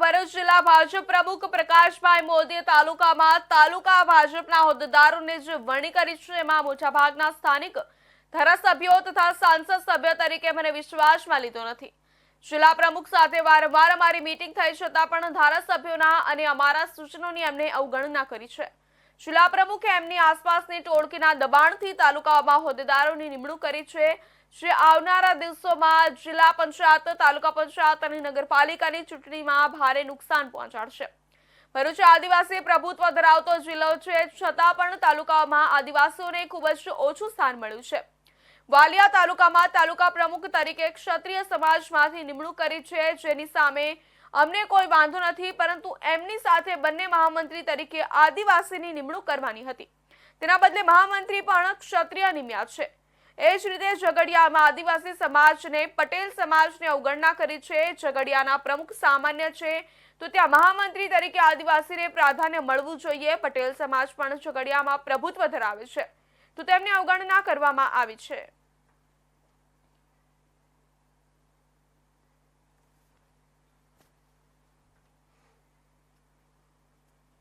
ભરૂચ જિલ્લા ભાજપ પ્રમુખ પ્રકાશભાઈ મોદીએ તાલુકામાં તાલુકા ભાજપના હોદ્દેદારોને જે વરણી કરી છે. એમાં મોટાભાગના સ્થાનિક ધારાસભ્યો તથા સાંસદ સભ્ય તરીકે મને વિશ્વાસમાં લીધો નથી. જિલ્લા પ્રમુખ સાથે વારંવાર અમારી મીટિંગ થઈ છતાં પણ ધારાસભ્યોના અને અમારા સૂચનોની એમને અવગણના કરી છે. જિલ્લા પ્રમુખે એમની આસપાસની ટોળકીના દબાણથી તાલુકાઓમાં હોદ્દેદારોની નિમણૂક કરી છે. જે આવનારા દિવસોમાં જિલ્લા પંચાયત, તાલુકા પંચાયત અને નગરપાલિકાની ચૂંટણીમાં ભારે નુકસાન પહોંચાડશે. ભરૂચ આદિવાસી પ્રભુત્વ ધરાવતો જિલ્લો છે. છતાં પણ તાલુકાઓમાં આદિવાસીઓને ખૂબ જ ઓછું સ્થાન મળ્યું છે. વાલિયા તાલુકામાં તાલુકા પ્રમુખ તરીકે ક્ષત્રિય સમાજમાંથી નિમણૂક કરી છે. જેની સામે અમને કોઈ વાંધો નથી, પરંતુ એમની સાથે બંને મહામંત્રી તરીકે આદિવાસીની નિમણૂક કરવાની હતી. તેના બદલે મહામંત્રી પણ ક્ષત્રિય નિમ્યા છે. એ જ રીતે ઝઘડિયામાં આદિવાસી સમાજને, પટેલ સમાજને અવગણના કરી છે. ઝઘડિયાના પ્રમુખ સામાન્ય છે. તો ત્યાં મહામંત્રી તરીકે આદિવાસીને પ્રાધાન્ય મળવું જોઈએ. પટેલ સમાજ પણ ઝઘડિયામાં પ્રભુત્વ ધરાવે છે. તો તેમની અવગણના કરવામાં આવી છે.